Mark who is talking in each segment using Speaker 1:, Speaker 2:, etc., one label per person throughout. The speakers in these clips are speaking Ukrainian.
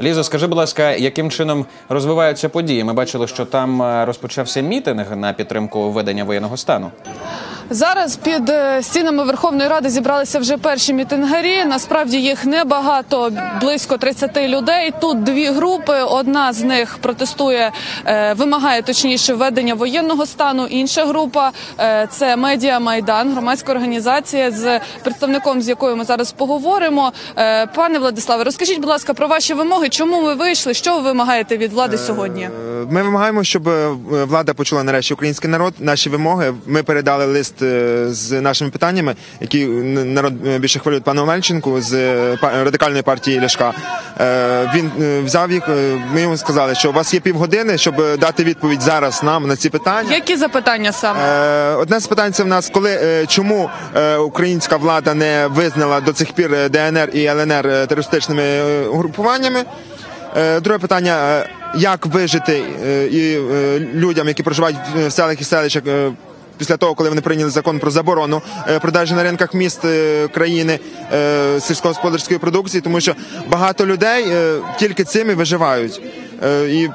Speaker 1: Лізо, скажи, будь ласка, яким чином розвиваються події? Ми бачили, що там е, розпочався мітинг на підтримку введення воєнного стану.
Speaker 2: Зараз під е, стінами Верховної Ради зібралися вже перші мітингарі. Насправді їх небагато, близько 30 людей. Тут дві групи. Одна з них протестує, е, вимагає точніше введення воєнного стану. Інша група е, це медіа Майдан, громадська організація, з представником з якою ми зараз поговоримо. Пане Владиславе, розкажіть, будь ласка, про ваші вимоги. Чому ви вийшли? Що ви вимагаєте від влади сьогодні?
Speaker 3: Ми вимагаємо, щоб влада почула нарешті український народ. Наші вимоги. Ми передали лист з нашими питаннями, які народ е, більше хвилюють пану Омельченку з е, радикальної партії Ляшка. Е, Він е, взяв їх. е, Ми йому сказали, що у вас є півгодини, щоб е, дати відповідь зараз нам на ці питання.
Speaker 2: Які запитання саме?
Speaker 3: Е, Одне з питань це в нас, коли е, чому е, українська влада не визнала до цих пір е, ДНР і ЛНР е, терористичними е, угрупуваннями. Е, Друге питання: е, як вижити е, і е, людям, які проживають в селах і селищах. Після того, коли вони прийняли закон про заборону е, продажі на ринках міст е, країни е, сільськогосподарської продукції, тому що багато людей тільки цим і виживають. І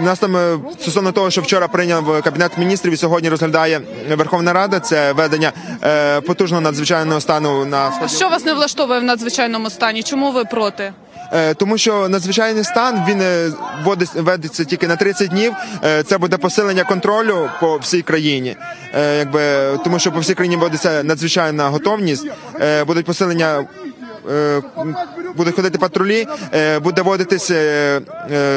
Speaker 3: у нас там стосовно того, що вчора прийняв кабінет міністрів і сьогодні розглядає Верховна Рада. Це ведення потужного надзвичайного стану на сході.
Speaker 2: що вас не влаштовує в надзвичайному стані? Чому ви проти?
Speaker 3: Е, тому що надзвичайний стан він е, вводить- тільки на 30 днів. Е, Це буде посилення контролю по всій країні, якби тому, що по всій країні вводиться надзвичайна готовність, будуть посилення. Будуть ходити патрулі, буде вводитись, е,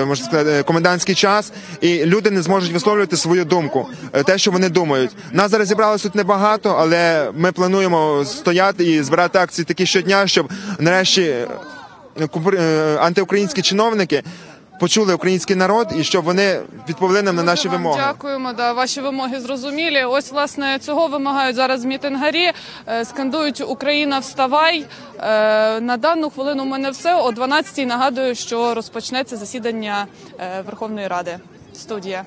Speaker 3: можна сказати, комендантський час, і люди не зможуть висловлювати свою думку, те, що вони думають. Нас зараз зібралось тут небагато, але ми плануємо стояти і збирати акції такі щодня, щоб нарешті антиукраїнські чиновники почули український народ і щоб вони відповіли нам на наші
Speaker 2: Дуже вам
Speaker 3: вимоги.
Speaker 2: Дякуємо. Да, ваші вимоги зрозумілі. Ось власне цього вимагають зараз мітингарі. Е, Скандують Україна, вставай. Е, На дану хвилину в мене все. О 12-й нагадую, що розпочнеться засідання е, Верховної Ради. Студія.